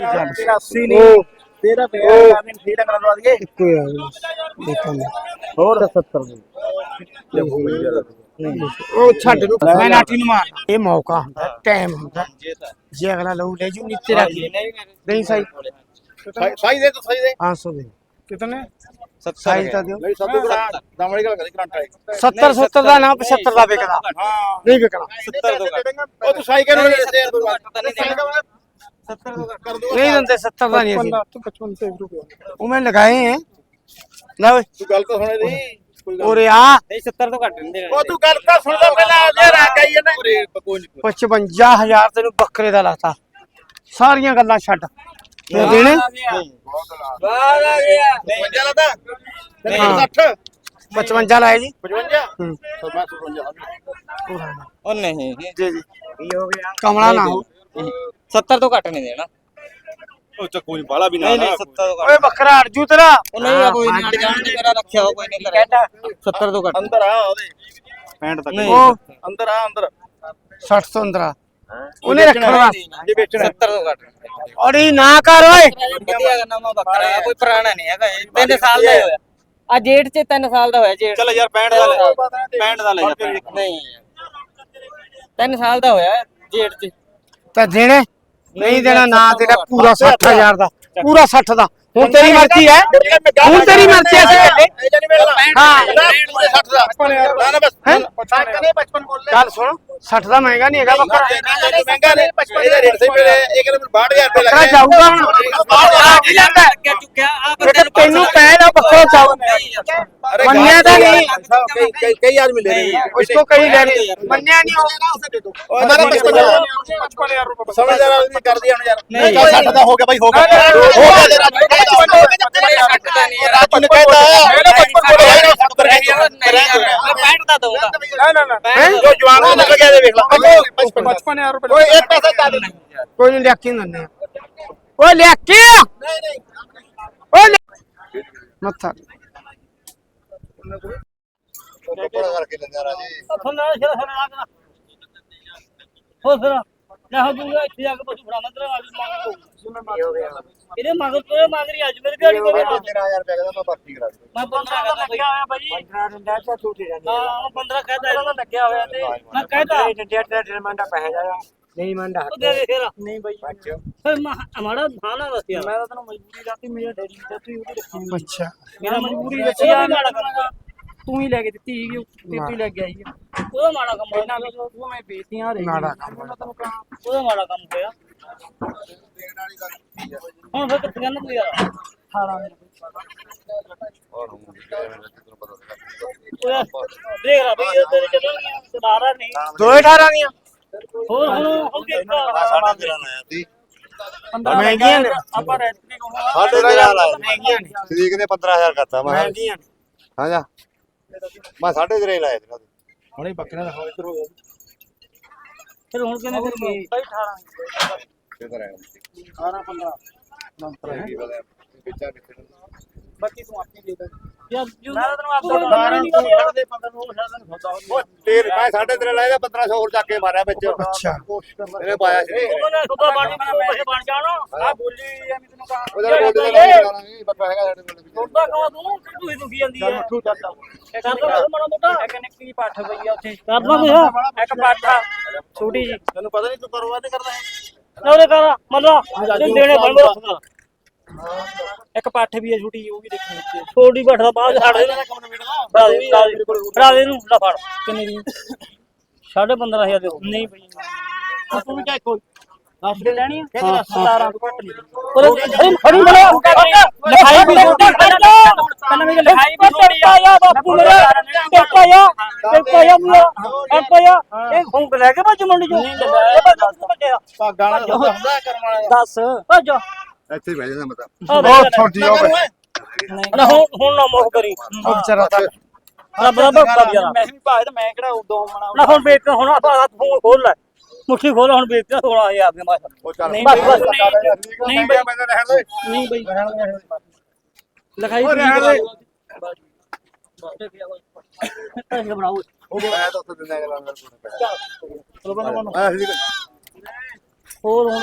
80 ਨਹੀਂ ਤੇਰਾ ਪਿਆ ਮੈਂ ਫੀਡ ਕਰਾ ਦਵਾ ਦਈਏ ਕੋਈ ਆ ਦੇਖਾਂਗੇ ਹੋਰ? 70 ਉਹ ਛੱਡ ਨੂੰ ਮੈਂ ਲਾਠੀ ਨੂੰ ਮਾਰ ਇਹ ਮੌਕਾ। ਹੁੰਦਾ ਟਾਈਮ ਹੁੰਦਾ ਜੇ ਅਗਲਾ ਲਊ ਲੈ ਜੂ ਨੀਤੇ ਰੱਖ ਨਹੀਂ ਸਹੀ ਸਾਈ ਦੇ ਤੂੰ ਸਾਈ ਦੇ। 500 ਦੇ। ਕਿਤਨੇ? ਸਾਈ ਤਾਂ ਦਿਓ। ਨਹੀਂ ਸਭ ਤੋਂ ਬੜਾ ਦਾਮੜੀ ਗੱਲ ਕਰੀ ਕਰੰਟ ਆਏ 70 70 ਦਾ ਨਾ 75 ਦਾ ਵਿਕਦਾ ਹਾਂ। ਨਹੀਂ ਵਿਕਣਾ। 70 ਤੋਂ ਉਹ ਤੂੰ ਸਾਈ ਕਿਹਨੂੰ ਦੇ ਦੇ। ਤੂੰ 70 ਤੋਂ ਨਹੀਂ ਦਿੰਦੇ 70 ਦਾ ਨਹੀਂ ਅਸੀਂ। ਤੂੰ 55 ਤੇ ਰੁਪਏ ਉਹ ਮੈਂ ਲਗਾਏ हैं ਲੈ ਓਏ। ਤੂੰ ਗੱਲ ਤਾਂ ਸੁਣੇ ਗੱਲ ਉਰੇ ਆ। ਨਹੀਂ 70 ਤੋਂ ਘੱਟ ਨਹੀਂ ਦੇਣਾ। ਉਹ ਤੂੰ ਗੱਲ ਤਾਂ ਸੁਣਦਾ ਪਹਿਲਾਂ ਯਾਰ ਆ ਗਈ ਹੈ ਨਾ ਕੋਈ ਨਹੀਂ। 55000 ਤੈਨੂੰ ਬੱਕਰੇ ਦਾ ਲਾਤਾ। ਸਾਰੀਆਂ ਗੱਲਾਂ ਛੱਡ। ਤੇ ਦੇਣੇ? ਬਾਹਰ ਆ ਗਿਆ। 55 ਲਾਦਾ ਹਾਂ। 60 55 ਲਾਏ ਜੀ। 55 ਹੂੰ। ਮੈਂ 55 ਉਹ ਨਹੀਂ। ਜੀ ਜੀ। ਕਮਲਾ ਨਾ ਹੋ। 70 ਤੋਂ ਘੱਟ ਨਹੀਂ ਦੇਣਾ। ਉਹ ਚੱਕੂ ਨਹੀਂ ਬਾਲਾ ਵੀ ਨਹੀਂ ਨਹੀਂ 70 ਤੋਂ ਓਏ ਬੱਕਰਾ ਅਰਜੂ ਤੇਰਾ। ਉਹ ਨਹੀਂ ਆ ਕੋਈ ਨਹੀਂ ਅੜ ਜਾਣ ਦੇ ਮੇਰਾ ਰੱਖਿਆ ਹੋ ਕੋਈ ਨਹੀਂ ਕਰੇ 70 ਤੋਂ ਘੱਟ। ਅੰਦਰ ਆ ਉਹਦੇ। 65 ਤੱਕ। ਉਹ ਅੰਦਰ ਆ ਅੰਦਰ। 60 ਤੋਂ ਅੰਦਰ ਆ। ਉਹਨੇ ਰੱਖਣ ਵਾਸਤੇ। ਜੇ ਵੇਚਣਾ 70 ਤੋਂ ਘੱਟ। ਔਰੀ ਨਾ ਕਰ ਓਏ। ਵਧੀਆ ਨਵਾਂ ਬੱਕਰਾ ਹੈ ਕੋਈ ਪੁਰਾਣਾ ਨਹੀਂ ਹੈਗਾ ਇਹ। 3 ਸਾਲ ਦਾ ਹੋਇਆ। ਆ ਜੇਠ ਚ 3 ਸਾਲ ਦਾ ਹੋਇਆ ਜੇਠ। ਚੱਲ ਯਾਰ 65 ਦਾ ਲੈ। 65 ਦਾ। ਲੈ ਨਹੀਂ। 3 ਸਾਲ ਦਾ ਹੋਇਆ ਜੇਠ ਚ। ਤਾਂ ਦੇਣੇ। ਨਹੀਂ ਦੇਣਾ ਨਾ ਤੇਰਾ ਪੂਰਾ 60000 ਦਾ ਪੂਰਾ 60 ਦਾ। ਹੁਣ ਤੇਰੀ ਮਰਜ਼ੀ ਹੈ। ਹੁਣ ਤੇਰੀ ਮਰਜ਼ੀ ਹੈ ਗੱਲ ਸੁਣ 60 ਦਾ ਮਹਿੰਗਾ ਨਹੀਂ ਹੈਗਾ ਬੱਕਰਾ ਮਹਿੰਗਾ ਨਹੀਂ 55 ਇਹਦਾ ਰੇਟ ਸਹੀ ਮੇਰੇ ਇੱਕ ਨੰਬਰ 62000 ਰੁਪਏ ਲੱਗਾ ਜਾਊਗਾ ਹੁਣ ਤੈਨੂੰ ਕਹਿਣਾ ਬੱਕਰਾ ਚਾਹੂ ਮੰਨਿਆ ਤਾਂ ਨਹੀਂ ਕਈ ਕਈ ਆਦਮੀ ਲੈ ਰਹੇ ਉਸ ਕੋ ਕਈ ਲੈ ਰਹੇ ਮੰਨਿਆ ਨਹੀਂ ਉਹ ਹਮਾਰਾ 55000 ਰੁਪਏ ਸਮਝਦਾਰ ਆਦਮੀ ਕਰ ਦਿਆ ਯਾਰ ਨਹੀਂ 60 ਦਾ ਹੋ ਗਿਆ ਭਾਈ ਹੋ ਗਿਆ ਹੋ ਗਿਆ ਰਾਜੂ ਨੇ ਕਹਿਤਾ ਨਾ ਨਾ ਨਾ। ਜੋ ਜਵਾਨ ਉਹ ਨਿਕਲ ਗਿਆ ਦੇ ਵੇਖ ਲਾ। ਬਚਪਨ ਯਾਰ ਕੋਈ ਇੱਕ ਪੈਸਾ ਚੱਲ ਕੋਈ ਨਹੀਂ ਲਿਆ ਕੇ ਨੰਨੇ ਓ ਲਿਆ ਕੇ ਨਹੀਂ ਨਹੀਂ। ਓ ਮੱਥਾ। ਕੋਪੜਾ ਕਰਕੇ ਲੰਦਾ ਰਾਜੇ। ਸੁਣਾ ਸੁਣਾ ਹੋ ਲੈ ਹੋ ਦੂੰਗਾ ਇੱਥੇ ਜਾ ਕੇ ਪਸ਼ੂ ਫੜਾਵਾਂ ਤੇਰਾ ਆਲੂ ਮੰਗ ਇਹਦੇ ਮਗਰ ਤੋਂ ਮਗਰ ਹੀ ਅੱਜ ਮੇਰੇ ਘਰ ਕੋਲ ਆ ਗਿਆ। 13000 ਰੁਪਏ ਦਾ ਮੈਂ ਭਰਤੀ ਕਰਾ ਦਿੱਤੀ ਮੈਂ 15 ਕਹਿੰਦਾ ਬਈ ਹੋਇਆ ਭਾਜੀ। ਪੰਦਰਾਂ ਡੰਡਾ ਤਾਂ ਟੁੱਟ ਜਾਂਦਾ ਹਾਂ 15 ਕਹਿੰਦਾ ਇਹਦਾ ਲੱਗਿਆ ਹੋਇਆ ਤੇ। ਮੈਂ ਕਹਿੰਦਾ ਇਹ ਡੰਡਾ ਤੇ ਡਰ ਮੰਡਾ ਪੈ ਜਾਇਆ ਨਹੀਂ ਮੰਡਾ ਉਹ ਦੇ ਦੇ ਫੇਰ। ਨਹੀਂ ਭਾਈ। ਅੱਛਾ ਫਿਰ ਮਾ- ਹਮਾਰਾ ਧਾਨਾ ਰਸਿਆ ਮੈਂ ਤਾਂ ਤੈਨੂੰ ਮਜਬੂਰੀ ਕਰਤੀ ਮੇਰੇ ਡੈਡੀ ਦੀ ਤੂੰ ਉਹਦੇ ਰੱਖੀ ਅੱਛਾ। ਮੇਰਾ ਮਜਬੂਰੀ ਰਸਿਆ ਤੂੰ ਹੀ ਲੈ ਕੇ ਦਿੱਤੀ ਸੀਗੀ ਉਹ, ਤੇ ਤੂੰ ਹੀ ਲੈ ਕੇ ਆਈ ਹੈ ਉਹਦਾ ਮਾੜਾ ਕੰਮ ਹੋਇਆ ਇਹਨਾਂ ਵਿੱਚ ਤੂੰ ਮੈਂ ਬੇਇੱਜ਼ਤੀਆਂ ਰਹੀ ਨਾੜਾ ਕੰਮ ਉਹਦਾ ਮਾੜਾ ਕੰਮ ਹੋਇਆ। ਹੁਣ ਫਿਰ ਕਿੱਥੇ ਕਹਿੰਦਾ ਤੂੰ ਯਾਰ? 18 ਉਹ ਯਾਰ, ਦੇਖ ਲੈ ਬਈ ਇਹ ਤੇਰੇ ਚੱਲਣਗੀਆਂ ਸੁਨਾਰਾ ਨਹੀਂ ਦੋਏ 18 ਦੀਆਂ? ਹੋਰ ਹੁਣ ਹੋ ਗਿਆ ਸਾਡਾ ਤੇਰਾ ਲਾਇਆ ਤੀ 15 ਮਹਿੰਗੀਆਂ ਨੇ। ਆਪਾਂ ਰੈਸਟ ਨਹੀਂ ਹੋਣਾ ਸਾਡੇ ਤੇਰਾ ਲਾਇਆ ਤੀ। ਤਰੀਕ ਨੇ 15000 ਕਰਤਾ ਮੈਂ। ਮਹਿੰਗੀਆਂ ਨੇ। ਹਾਂ ਜਾ। ਮੈਂ ਸਾਡੇ ਤੇਰੇ ਲਾਇਆ ਸੀ ਹੁਣੇ ਬੱਕਰੇ ਦਾ ਹਾਲ ਹੋ ਗਿਆ ਫਿਰ ਹੁਣ ਕਿਵੇਂ ਕਰੀਏ ਭਾਈ 18 ਕਿਧਰ ਆਇਆ 18 15 ਨੰਬਰ ਹੈ। ਵਿੱਚਾ ਕਿੱਥੇ ਬਾਕੀ ਤੂੰ ਆਪਣੀ ਦੇ ਦੇ। ਯਾਰ ਜੂ ਮੈਂ ਤੈਨੂੰ ਆਪ ਦਾ ਬਾਰਾਂ ਤੂੰ ਛੱਡ ਦੇ ਬੰਦੇ ਨੂੰ ਛੱਡ ਦੇ ਸੌਦਾ ਹੋ ਉਹ ਤੇਰ ਮੈਂ 3.5 ਲਾਇਆ 1500 ਹੋਰ ਚੱਕ ਕੇ ਮਾਰਿਆ ਵਿੱਚ। ਅੱਛਾ। ਇਹਨੇ ਪਾਇਆ ਸੀ। ਉਹਨੇ ਸੁੱਧਾ ਬਾਣੀ ਨੂੰ ਪੈਸੇ ਬਣ ਜਾਣਾ। ਆ ਬੋਲੀ ਐ ਮੈਂ ਤੈਨੂੰ ਕਹਾਂ ਉਹ ਜਰਾ ਬੋਲੀ ਦਾ ਲਾਉਣਾ ਨਹੀਂ ਬੱਕਾ ਹੈਗਾ ਸਾਡੇ ਕੋਲ। ਵਿੱਚ ਸੁਣਦਾ ਕਹਾਂ ਤੂੰ ਕਿ ਤੂੰ ਹੀ ਦੁਖੀ ਜਾਂਦੀ ਐ ਮੱਠੂ ਚੱਲ। ਕਰ ਦੋ ਮਾੜਾ ਮੋਟਾ। ਇੱਕ ਨਿੱਕੀ ਪਾਠ ਪਈ ਆ ਉੱਥੇ। ਕਰ ਦੋ ਇੱਕ ਪਾਠਾ ਛੋਟੀ ਜੀ ਤੈਨੂੰ ਪਤਾ ਨਹੀਂ ਤੂੰ ਕਰਵਾ ਤੇ ਕਰਦਾ ਹੈ। ਨਾ ਉਹਨੇ ਕਰਾ ਮੱਲਾ ਦੇਣੇ ਬੰਦ ਰੱਖਣਾ ਇੱਕ ਪੱਠ ਵੀ ਹੈ ਛੋਟੀ ਉਹ ਵੀ ਦੇਖਣੀ ਛੋਟੀ ਪੱਠ ਦਾ ਬਾਅਦ ਛੱਡ ਦੇ ਫੜਾ ਦੇ। ਫੜਾ ਦੇ ਇਹਨੂੰ ਲੈ ਫੜ। ਕਿੰਨੇ ਦੀ? ਸਾਢੇ 15000 ਦੇ ਨਹੀਂ ਪਈ ਤੂੰ ਵੀ ਕਿਹਾ ਕੋਈ। ਆਸਟਰੇ ਲੈਣੀ ਆ? ਹਾਂ। 17 ਤੋਂ ਘੱਟ ਨਹੀਂ। ਉਹ ਖੜੀ ਖੜੀ ਬਣਾ। ਲਿਖਾਈ ਵੀ ਛੋਟੀ ਪਹਿਲਾਂ ਵੀ ਲਿਖਾਈ ਵੀ ਛੋਟੀ ਆ। ਯਾ ਬਾਪੂ ਮੇਰਾ ਟੇਕਾ ਯਾ ਟੇਕਾ ਯਾ ਮੇਰਾ ਟੇਕਾ ਯਾ ਇਹ ਹੁਣ ਲੈ ਕੇ ਭੱਜ ਮੰਡੀ ਚੋਂ। ਇਹ ਭੱਜ ਭੱਜਿਆ। ਭਾਗਾਂ ਨਾਲ ਹੁੰਦਾ ਕਰਨ ਵਾਲਾ। ਦੱਸ। ਭੱਜ। ਇੱਥੇ ਹੀ ਬਹਿ ਜਾਂਦਾ ਮਤਾ ਬਹੁਤ ਛੋਟੀ ਹੋ ਗਈ ਨਾ ਹੁਣ ਹੁਣ ਨਾ ਮੋਹ ਕਰੀ। ਉਹ ਵਿਚਾਰਾ ਤਾਂ ਨਾ ਬਰਾਬਰ ਹੁੰਦਾ ਯਾਰ ਮੈਂ ਵੀ ਭਾਜ ਤਾਂ ਮੈਂ ਕਿਹੜਾ ਉਦੋਂ ਮਣਾ ਨਾ ਹੁਣ ਵੇਚ ਹੁਣ ਆਪਾਂ ਹੱਥ ਫੋਨ ਖੋਲ ਲੈ। ਮੁੱਠੀ ਖੋਲ ਹੁਣ ਵੇਚ 16000 ਦੇ ਮਾਸ ਨਹੀਂ ਬਸ ਬਸ। ਨਹੀਂ ਬਈ। ਮੈਂ ਰਹਿਣ ਦੇ। ਨਹੀਂ ਬਈ। ਰਹਿਣ ਦੇ ਲਿਖਾਈ ਰਹਿਣ ਦੇ। ਪੈਸੇ ਬਣਾਓ। ਉਹ ਐ ਤਾਂ ਉੱਥੇ ਦਿੰਦਾ ਅਗਲਾ ਮੇਰੇ ਕੋਲ ਪੈਸੇ ਹੋਰ ਹੁਣ